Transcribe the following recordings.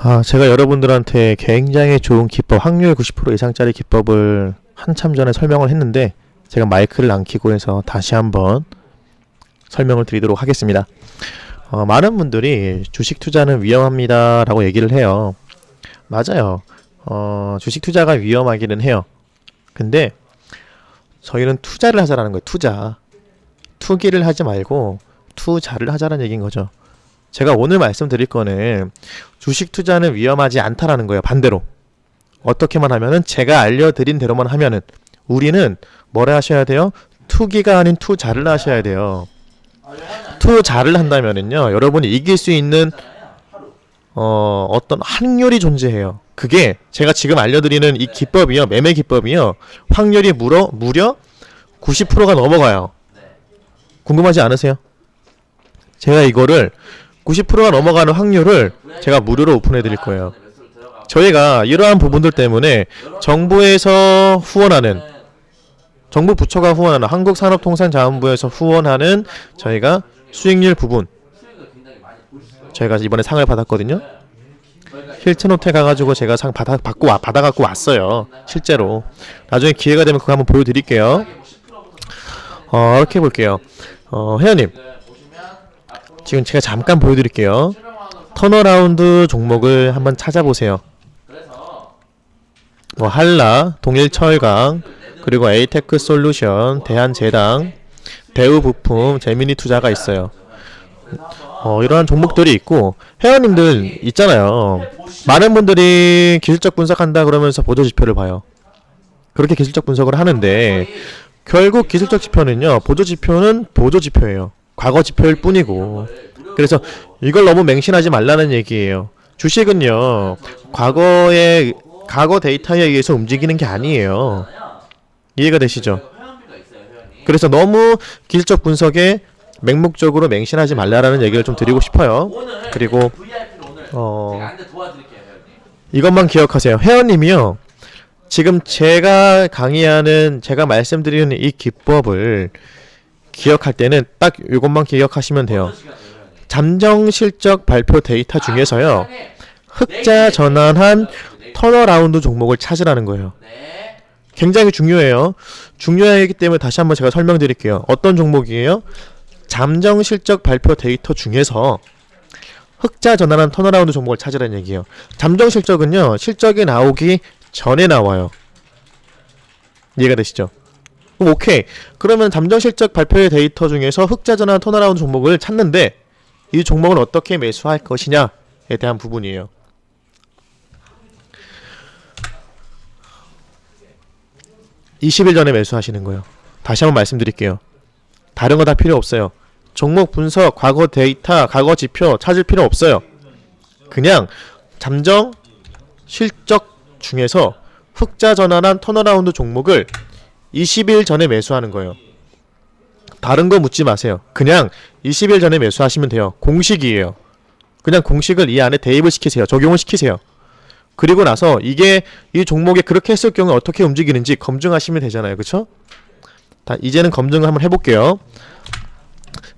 아, 제가 여러분들한테 굉장히 좋은 기법, 확률 90% 이상짜리 기법을 한참 전에 설명을 했는데 제가 마이크를 안 켜고 해서 다시 한번 설명을 드리도록 하겠습니다. 어, 많은 분들이 주식 투자는 위험합니다 라고 얘기를 해요. 맞아요. 어, 주식 투자가 위험하기는 해요. 근데 저희는 투자를 하자라는 거예요. 투자. 투기를 하지 말고 투자를 하자라는 얘기인 거죠. 제가 오늘 말씀드릴 거는 주식 투자는 위험하지 않다라는 거예요. 반대로. 어떻게만 하면은 제가 알려드린 대로만 하면은 우리는 뭐를 하셔야 돼요? 투기가 아닌 투자를 하셔야 돼요. 투자를 한다면은요, 여러분이 이길 수 있는 어, 어떤 확률이 존재해요. 그게 제가 지금 알려드리는 이 기법이요, 매매 기법이요, 확률이 무려 무려 90%가 넘어가요. 궁금하지 않으세요? 제가 이거를 90%가 넘어가는 확률을 제가 무료로 오픈해 드릴 거예요. 저희가 이러한 부분들 때문에 정부에서 후원하는 정부 부처가 후원하는 한국산업통상자원부에서 후원하는 저희가 수익률 부분 저희가 이번에 상을 받았거든요. 힐튼 호텔 가가지고 제가 상 받아 받고 와, 받아 갖고 왔어요. 실제로 나중에 기회가 되면 그거 한번 보여드릴게요. 어 이렇게 볼게요. 어 회원님 지금 제가 잠깐 보여드릴게요. 턴어라운드 종목을 한번 찾아보세요. 뭐 한라, 동일철강, 그리고 에이테크 솔루션, 대한제당, 대우부품, 재미니 투자가 있어요. 어, 이러한 종목들이 있고 회원님들 있잖아요. 많은 분들이 기술적 분석한다 그러면서 보조 지표를 봐요. 그렇게 기술적 분석을 하는데 결국 기술적 지표는요. 보조 지표는 보조 지표예요. 과거 지표일 뿐이고. 그래서 이걸 너무 맹신하지 말라는 얘기예요. 주식은요. 과거의 과거 데이터에 의해서 움직이는 게 아니에요. 이해가 되시죠? 그래서 너무 기술적 분석에 맹목적으로 맹신하지 말라라는 얘기를 좀 드리고 싶어요. 그리고 어 이것만 기억하세요. 회원님이요. 지금 제가 강의하는 제가 말씀드리는 이 기법을 기억할 때는 딱 이것만 기억하시면 돼요. 잠정 실적 발표 데이터 중에서요. 흑자 전환한 턴어라운드 종목을 찾으라는 거예요. 굉장히 중요해요. 중요하기 때문에 다시 한번 제가 설명드릴게요. 어떤 종목이에요? 잠정 실적 발표 데이터 중에서 흑자 전환한 턴어라운드 종목을 찾으라는 얘기예요. 잠정 실적은요. 실적이 나오기 전에 나와요. 이해가 되시죠? 그럼 오케이. 그러면 잠정 실적 발표의 데이터 중에서 흑자 전환 턴어라운드 종목을 찾는데 이 종목을 어떻게 매수할 것이냐에 대한 부분이에요. (20일) 전에 매수하시는 거예요 다시 한번 말씀드릴게요 다른 거 다 필요 없어요 종목 분석 과거 데이터 과거 지표 찾을 필요 없어요 그냥 잠정 실적 중에서 흑자 전환한 턴어라운드 종목을 20일 전에 매수하는 거예요 다른 거 묻지 마세요 그냥 20일 전에 매수하시면 돼요 공식이에요 그냥 공식을 이 안에 대입을 시키세요 적용을 시키세요 그리고 나서 이게 이 종목에 그렇게 했을 경우에 어떻게 움직이는지 검증하시면 되잖아요. 그쵸? 다 이제는 검증을 한번 해볼게요.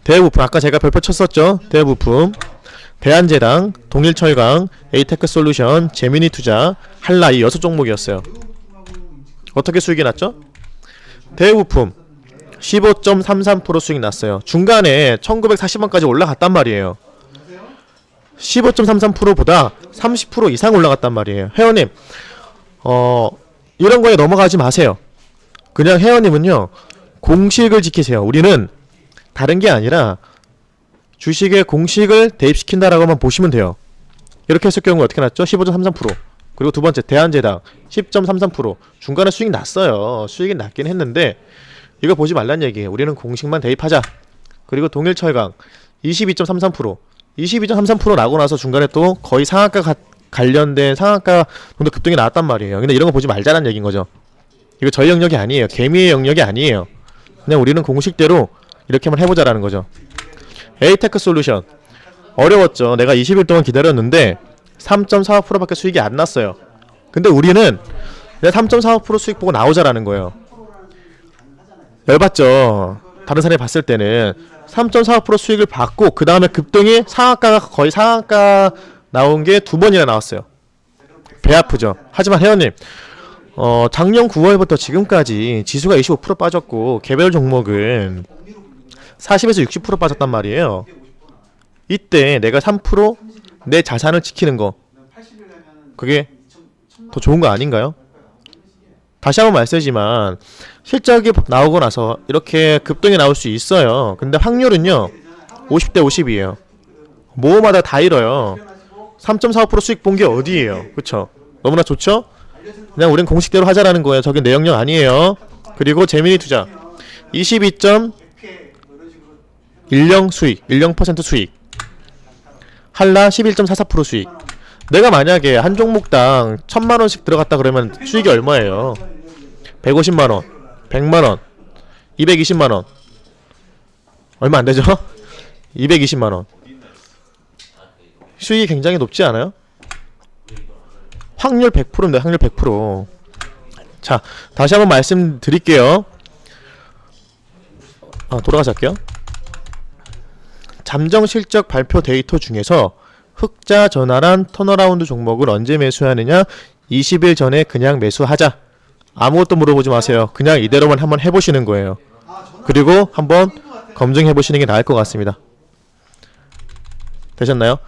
대부품 아까 제가 별표 쳤었죠. 대부품 대한제당, 동일철강, 에이테크 솔루션, 재미니 투자, 한라 이 여섯 종목이었어요. 어떻게 수익이 났죠? 대부품 15.33% 수익 났어요. 중간에 1940원까지 올라갔단 말이에요. 15.33%보다 30% 이상 올라갔단 말이에요. 회원님, 어, 이런 거에 넘어가지 마세요. 그냥 회원님은요, 공식을 지키세요. 우리는 다른 게 아니라 주식의 공식을 대입시킨다라고만 보시면 돼요. 이렇게 했을 경우 어떻게 났죠? 15.33%. 그리고 두 번째, 대한제당 10.33%. 중간에 수익 났어요. 수익이 났긴 했는데, 이거 보지 말란 얘기예요. 우리는 공식만 대입하자. 그리고 동일철강 22.33%. 22.33% 나고 나서 중간에 또 거의 상한가 가, 관련된 상한가 정도 급등이 나왔단 말이에요. 근데 이런 거 보지 말자는 얘기인 거죠. 이거 저희 영역이 아니에요. 개미의 영역이 아니에요. 그냥 우리는 공식대로 이렇게만 해보자라는 거죠. 에이테크 솔루션 어려웠죠. 내가 20일 동안 기다렸는데 3.45%밖에 수익이 안 났어요. 근데 우리는 내가 3.45% 수익 보고 나오자라는 거예요. 열받죠. 다른 사람이 봤을 때는 3.45% 수익을 받고 그 다음에 급등이 상한가가 거의 상한가 나온 게 두 번이나 나왔어요. 배 아프죠. 하지만 회원님, 어, 작년 9월부터 지금까지 지수가 25% 빠졌고 개별 종목은 40에서 60% 빠졌단 말이에요. 이때 내가 3% 내 자산을 지키는 거 그게 더 좋은 거 아닌가요? 다시 한번 말씀드리지만 실적이 나오고 나서 이렇게 급등이 나올 수 있어요. 근데 확률은요 50대 50이에요. 모호마다 다 잃어요. 3.45% 수익 본 게 어디예요? 그쵸? 너무나 좋죠? 그냥 우린 공식대로 하자라는 거예요. 저게 내역령 아니에요. 그리고 재민이 투자 22.10 수익, 10% 수익. 한라 11.44% 수익. 내가 만약에 한 종목당 1000만 원씩 들어갔다 그러면 수익이 얼마예요? 150만 원, 100만 원, 220만 원. 얼마 안 되죠? 220만 원. 수익이 굉장히 높지 않아요? 확률 100%인데 확률 100%. 자, 다시 한번 말씀드릴게요. 아, 돌아가서 할게요. 잠정 실적 발표 데이터 중에서 흑자 전환한 턴어라운드 종목을 언제 매수하느냐? 20일 전에 그냥 매수하자. 아무것도 물어보지 마세요. 그냥 이대로만 한번 해보시는 거예요. 그리고 한번 검증해 보시는 게 나을 것 같습니다. 되셨나요?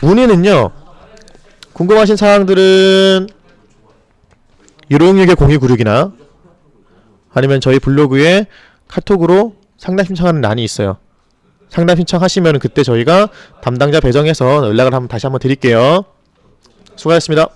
문의는요. 궁금하신 사항들은 1566의 0296이나 아니면 저희 블로그에 카톡으로 상담 신청하는 란이 있어요. 상담 신청하시면 그때 저희가 담당자 배정해서 연락을 한번 다시 한번 드릴게요. 수고하셨습니다.